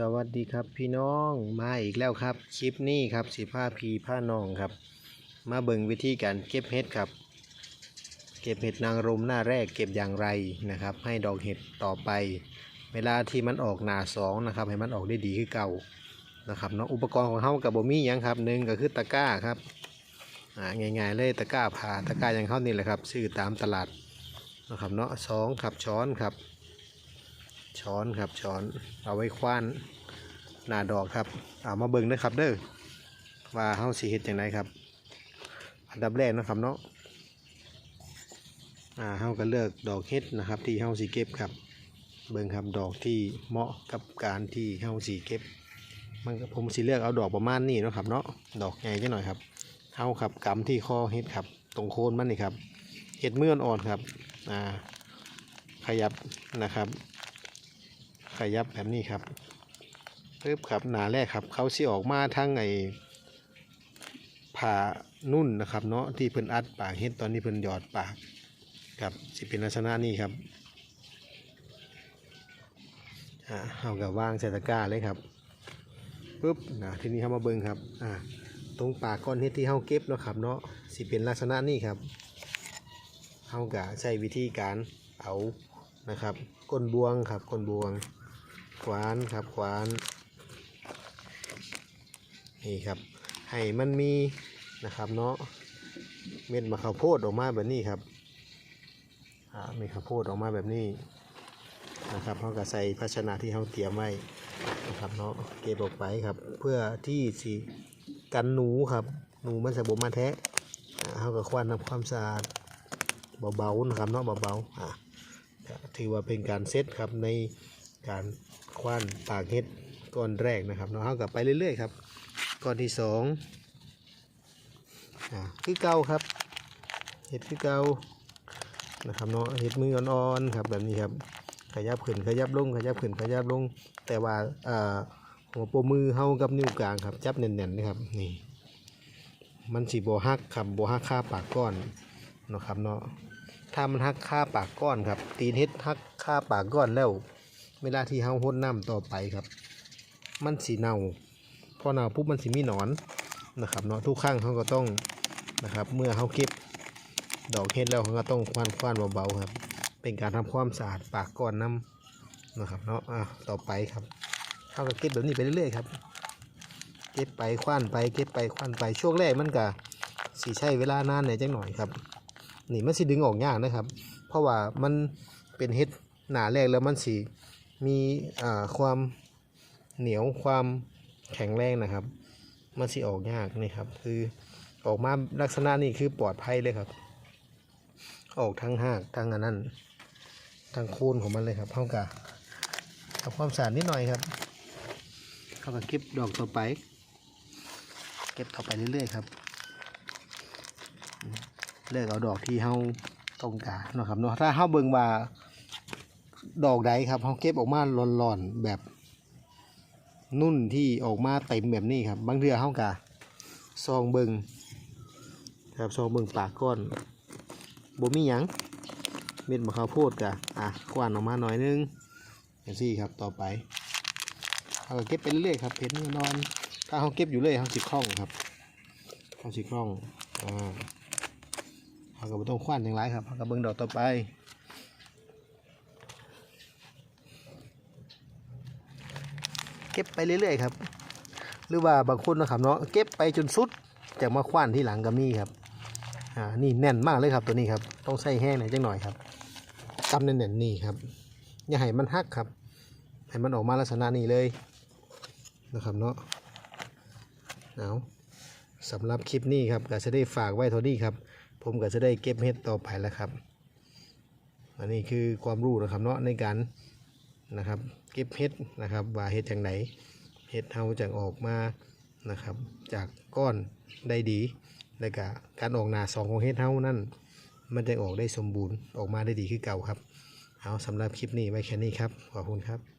สวัสดีครับพี่น้องมาอีกแล้วครับ คลิปนี้ครับสีผ้าพีผ้านองครับ มาเบิ่งวิธีการเก็บเห็ดครับ เก็บเห็ดนางรมหน้าแรกเก็บอย่างไรนะครับ ให้ดอกเห็ดต่อไป เวลาที่มันออกหนาสองนะครับให้มันออกได้ดีขึ้นเก่านะครับเนาะอุปกรณ์ของเฮากับบ่มีหยังครับหนึ่งก็คือตะกร้าครับอ่าง่ายๆเลยตะกร้าผ่าตะกร้าอย่างเขานี่แหละครับซื้อตามตลาดนะครับเนาะสองครับช้อนครับ ช้อนครับช้อนเอาไว้คว้านหน้าดอกครับเอามาเบิ่งนะครับเด้อว่าเฮาสิเฮ็ดจังไดครับ อันดับแรกนะครับเนาะอ่าเฮาก็เลือกดอกเฮ็ดนะครับ ที่เฮาสิเก็บครับ เบิ่งครับดอกที่เหมาะกับการที่เฮาสิเก็บ มันก็ผมสิเลือกเอาดอกประมาณนี้นะครับเนาะดอกใหญ่จังหน่อยครับเฮาครับกำที่คอเฮ็ดครับ ตรงโคนมันนี่ครับเฮ็ดมืออ่อนครับอ่าขยับนะครับ ขยับแบบนี้ครับปึ๊บครับหนาแรกครับ เขาสิออกมาทั้งไอ้ผ่านุ่นนะครับ เนาะที่เพิ่นอัดปากเฮ็ดตอนนี้เพิ่นหยอดปากครับสิเป็นลักษณะนี้ครับอ่าเอากับว่างใส่ตะกร้าเลยครับปึ๊บนะทีนี้เขามาเบิ่งครับอ่าตรงปากก้อนเฮ็ดที่เฮาเก็บเนาะครับ เนาะสิเป็นลักษณะนี้ครับเฮากะใช้วิธีการเอานะครับก้นบวงครับก้นบวง ขวานครับขวานนี่ครับให้มันมีนะครับเนาะเม็ดมะขามโพดออกมาแบบนี้ครับเม็ดข้าวโพดออกมาแบบนี้นะครับเขาก็ใส่ภาชนะที่เขาเตรียมไว้นะครับเนาะเก็บออกไปครับ เพื่อที่สิกันหนูครับ หนูมันจะบ่มาแทะเขาก็ควานทำความสะอาดเบาๆนะครับเนาะเบาๆอ่าก็ถือว่าเป็นการเซตครับใน การคว้านปากเห็ดก้อนแรกนะครับเนาะเท่ากับไปเรื่อยๆครับก้อนที่สองอ่าคือเก่าครับเห็ดคือเก่านะครับเนาะเห็ดมืออ่อนๆครับแบบนี้ครับขยับขึ้นขยับลงขยับขึ้นขยับลง แต่ว่าอ่าหัวโปมือเฮากับนิ้วกลางครับจับแน่นๆนะครับนี่มันสีโบฮักครับโบฮักค่าปากก้อนเนาะครับเนาะถ้ามันหักค่าปากก้อนครับ ตีนเฮ็ดหักค่าปากก้อนแล้ว เวลาที่เฮาหดน้ำต่อไปครับ มันสีเน่า พอเน่าปุ๊บมันสีมีหนอนนะครับเนาะทุกครั้งเขาก็ต้องนะครับเมื่อเขาเก็บดอกเฮ็ดแล้วเขาก็ต้องคว้านคว้านเบาๆครับ เป็นการทำความสะอาดปากก้อนน้ำนะครับเนาะอะต่อไปครับเขาก็เก็บแบบนี้ไปเรื่อยๆครับเก็บไปคว้านไปเก็บไปคว้านไปช่วงแรกมันก็สีใช้เวลานานหน่อยจังหน่อยครับ นี่มันสิดึงออกยากนะครับ เพราะว่ามันเป็นเห็ดหนาแรกแล้วมันสี มีความเหนียวความแข็งแรงนะครับ มันสิออกยากนี่ครับ คือออกมาลักษณะนี้คือปลอดภัยเลยครับ ออกทั้งหากทั้งอันนั้นทั้งโคนของมันเลยครับเท่ากับทำความสะอาดนิดหน่อยครับเข้าก็เก็บดอกต่อไป เก็บต่อไปเรื่อยๆครับ เลือกเอาดอกที่เฮาต้องการนะครับเนาะถ้าเฮาเบิ่งว่า ดอกใดครับเฮาเก็บออกมาหล่อนๆแบบนุ่นที่ออกมาเต็มแบบนี้ครับ บางเทือเฮากะซองเบิงครับซองเบิงปากก้อนบ่มีหยังเม็ดมะขามโพดกะอะกวานออกมาหน่อยนึงอย่างซี่ครับต่อไปเฮาเก็บไปเรื่อยครับเพชรแน่นอน ถ้าเฮาเก็บอยู่เลยเฮาสิคล่องครับเฮาสิคล่องอ่าเขาก็บ่ต้องคว้านอย่างไรครับเขาก็เบิงดอกต่อไป เก็บไปเรื่อยๆครับ หรือว่าบางคนนะครับเนาะเก็บไปจนสุดจากมาคว้านที่หลังก็มีครับอ่านี่แน่นมากเลยครับตัวนี้ครับต้องใส่แห้งหน่อยจังหน่อยครับกำแน่นๆนี่ครับอย่าให้มันหักครับให้มันออกมาลักษณะนี้เลยนะครับเนาะเอาสำหรับคลิปนี้ครับก็จะได้ฝากไว้เท่านี้ครับ ผมก็จะได้เก็บเห็ดต่อไปแล้วครับ อันนี้คือความรู้นะครับเนาะในการ นะครับเก็บเห็ดนะครับว่าเห็ดอย่างไหนเห็ดเฮาจะออกมานะครับ จากก้อนได้ดีและก็การออกหนาสองของเห็ดเฮานั่นมันจะออกได้สมบูรณ์ออกมาได้ดีคือเก่าครับ เอาสำหรับคลิปนี้ไว้แค่นี้ครับ ขอบคุณครับ